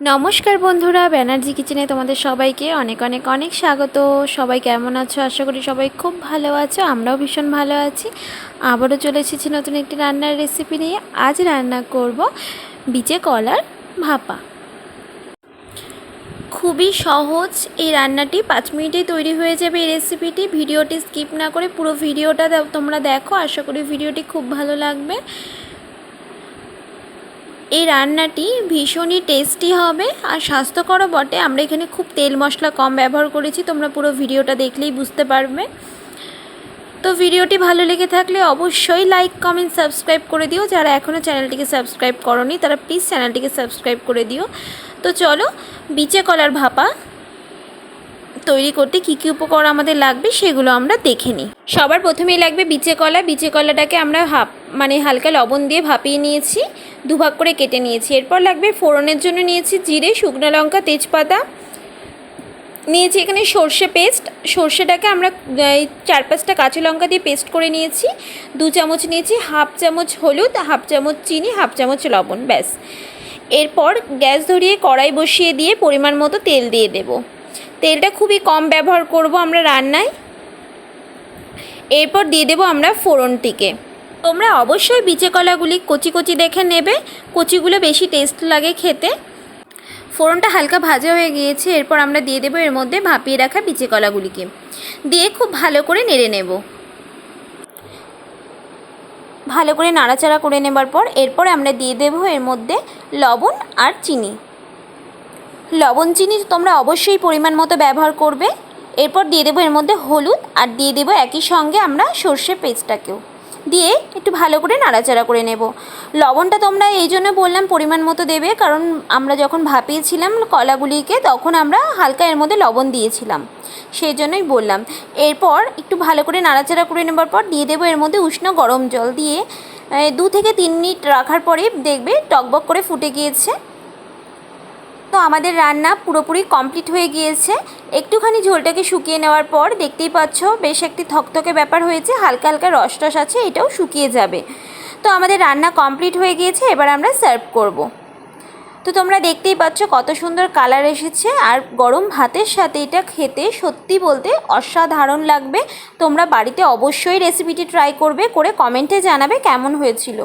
নমস্কার বন্ধুরা, ব্যানার্জি কিচেনে তোমাদের সবাইকে অনেক অনেক অনেক স্বাগত। সবাই কেমন আছো? আশা করি সবাই খুব ভালো আছো, আমরাও ভীষণ ভালো আছি। আবারও চলে এসেছি নতুন একটি রান্নার রেসিপি নিয়ে। আজ রান্না করব বিচে কলার ভাপা। খুবই সহজ এই রান্নাটি, পাঁচ মিনিটেই তৈরি হয়ে যাবে এই রেসিপিটি ভিডিওটি স্কিপ না করে পুরো ভিডিওটা তোমরা দেখো। আশা করি ভিডিওটি খুব ভালো লাগবে। এই রান্নাটি ভীষণই টেস্টি হবে আর স্বাস্থ্যকরও বটে। আমরা এখানে খুব তেল মশলা কম ব্যবহার করেছি, তোমরা পুরো ভিডিওটা দেখলেই বুঝতে পারবে। তো ভিডিওটি ভালো লেগে থাকলে অবশ্যই লাইক, কমেন্ট, সাবস্ক্রাইব করে দিও। যারা এখনও চ্যানেলটিকে সাবস্ক্রাইব করনি, তারা প্লিজ চ্যানেলটিকে সাবস্ক্রাইব করে দিও। তো চলো, বিচে কলার ভাপা। তৈরি করতে কী কী উপকরণ আমাদের লাগবে সেগুলো আমরা দেখে নিই। সবার প্রথমেই লাগবে বিচে কলা। বিচে কলাটাকে আমরা হাফ মানে হালকা লবণ দিয়ে ভাপিয়ে নিয়েছি, দুভাগ করে কেটে নিয়েছি। এরপর লাগবে ফোড়নের জন্য নিয়েছি জিরে, শুকনো লঙ্কা, তেজপাতা। নিয়েছি এখানে সর্ষে পেস্ট। সর্ষেটাকে আমরা চার পাঁচটা কাঁচা লঙ্কা দিয়ে পেস্ট করে নিয়েছি। দু চামচ নিয়েছি হাফ চামচ হলুদ, হাফ চামচ চিনি, হাফ চামচ লবণ, ব্যাস। এরপর গ্যাস ধরিয়ে কড়াই বসিয়ে দিয়ে পরিমাণ মতো তেল দিয়ে দেব। তেলটা খুবই কম ব্যবহার করব আমরা রান্নায়। এরপর দিয়ে দেবো আমরা ফোড়নটিকে। তোমরা অবশ্যই বিচে কলাগুলি কচি কচি দেখে নেবে, কচিগুলো বেশি টেস্ট লাগে খেতে। ফোড়নটা হালকা ভাজা হয়ে গিয়েছে, এরপর আমরা দিয়ে দেবো এর মধ্যে ভাপিয়ে রাখা বিচে কলাগুলিকে। দিয়ে খুব ভালো করে নেড়ে নেব। ভালো করে নাড়াচাড়া করে নেবার পর, এরপর আমরা দিয়ে দেবো এর মধ্যে লবণ আর চিনি। লবণ চিনি তোমরা অবশ্যই পরিমাণ মতো ব্যবহার করবে। এরপর দিয়ে দেবো এর মধ্যে হলুদ আর দিয়ে দেবো একই সঙ্গে আমরা সর্ষে পেস্টটাকেও। দিয়ে একটু ভালো করে নাড়াচাড়া করে নেব। লবণটা তোমরা এই জন্য বললাম পরিমাণ মতো দেবে, কারণ আমরা যখন ভাপিয়েছিলাম কলাগুলিকে, তখন আমরা হালকা এর মধ্যে লবণ দিয়েছিলাম। সেই জন্যই বললাম। এরপর একটু ভালো করে নাড়াচাড়া করে নেবার পর দিয়ে দেবো এর মধ্যে উষ্ণ গরম জল। দিয়ে দু থেকে তিন মিনিট রাখার পরে দেখবে টকবক করে ফুটে গিয়েছে। তো আমাদের রান্না পুরোপুরি কমপ্লিট হয়ে গিয়েছে। একটুখানি ঝোলটাকে শুকিয়ে নেওয়ার পর দেখতেই পাচ্ছ বেশ একটি থকথকে ব্যাপার হয়েছে, হালকা হালকা রস টস আছে, এটাও শুকিয়ে যাবে। তো আমাদের রান্না কমপ্লিট হয়ে গিয়েছে, এবার আমরা সার্ভ করব। তো তোমরা দেখতেই পাচ্ছ কত সুন্দর কালার এসেছে, আর গরম ভাতের সাথে এটা খেতে সত্যি বলতে অসাধারণ লাগবে। তোমরা বাড়িতে অবশ্যই রেসিপিটি ট্রাই করবে, করে কমেন্টে জানাবে কেমন হয়েছিল।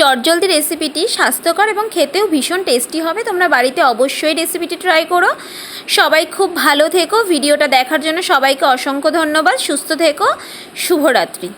চটজলদি রেসিপিটি স্বাস্থ্যকর এবং খেতেও ভীষণ টেস্টি হবে। তোমরা বাড়িতে অবশ্যই রেসিপিটি ট্রাই করো। সবাই খুব ভালো থেকো। ভিডিওটা দেখার জন্য সবাইকে অসংখ্য ধন্যবাদ। সুস্থ থেকো। শুভরাত্রি।